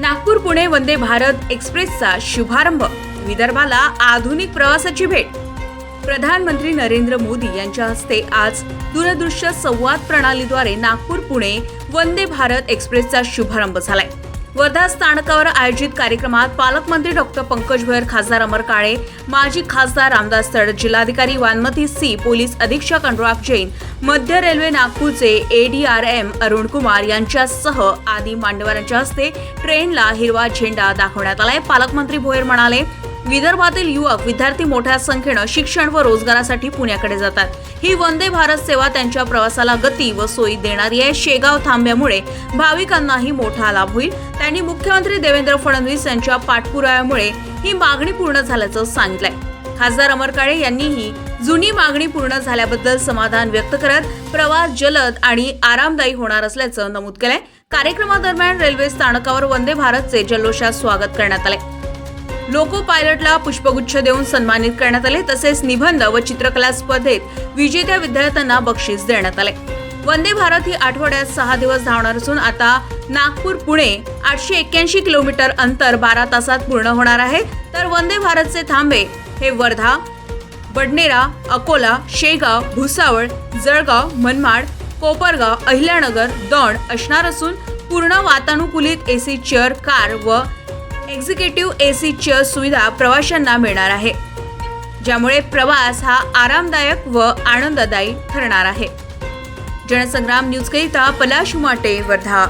नागपूर पुणे वंदे भारत एक्सप्रेसचा शुभारंभ. विदर्भाला आधुनिक प्रवासाची भेट. प्रधानमंत्री नरेंद्र मोदी यांच्या हस्ते आज दूरदृश्य संवाद प्रणालीद्वारे नागपूर पुणे वंदे भारत एक्सप्रेसचा शुभारंभ झालाय. वर्धा स्थानकावर आयोजित कार्यक्रमात पालकमंत्री डॉक्टर पंकज भोयर खासदार अमर काळे माजी खासदार रामदास तड जिल्हाधिकारी वानमती सी पोलीस अधीक्षक अनुराग जैन मध्य रेल्वे नागपूरचे एडीआरएम अरुण कुमार यांच्यासह आदी मान्यवरांच्या हस्ते ट्रेनला हिरवा झेंडा दाखवण्यात आलाय. पालकमंत्री भोयर म्हणाले विदर्भातील युवक विद्यार्थी मोठ्या संख्येनं शिक्षण व रोजगारासाठी पुण्याकडे जातात. ही वंदे भारत सेवा त्यांच्या प्रवासाला गती व सोयी देणारी आहे. शेगाव थांब्यामुळे भाविकांनाही मोठा लाभ होईल. त्यांनी मुख्यमंत्री देवेंद्र फडणवीस यांच्या पाठपुराव्यामुळे ही मागणी पूर्ण झाल्याचं सांगितलंय. खासदार अमर काळे यांनीही जुनी मागणी पूर्ण झाल्याबद्दल समाधान व्यक्त करत प्रवास जलद आणि आरामदायी होणार असल्याचं नमूद केलंय. कार्यक्रमादरम्यान रेल्वे स्थानकावर वंदे भारतचे जल्लोषात स्वागत करण्यात आले लोको पायलटला पुष्पगुच्छ देऊन सन्मानित करण्यात आले. तसेच निबंध व चित्रकला स्पर्धेत विजेत्या विद्यार्थ्यांना बक्षीस देण्यात आले. वंदे भारत ही आठवड्यात सहा दिवस धावणार असून आता नागपूर पुणे आठशे एक्क्याऐंशी किलोमीटर अंतर बारा तासात पूर्ण होणार आहे. तर वंदे भारतचे थांबे हे वर्धा बडनेरा अकोला शेगाव भुसावळ जळगाव मनमाड कोपरगाव अहिल्यानगर दौंड असणार असून पूर्ण वातानुकूलित एसी चेअर कार व एक्झिक्युटिव्ह एसी चेअर सुविधा प्रवाशांना मिळणार आहे ज्यामुळे प्रवास हा आरामदायक व आनंददायी ठरणार आहे. जनसंग्राम न्यूजकरिता पलाश माटे वर्धा.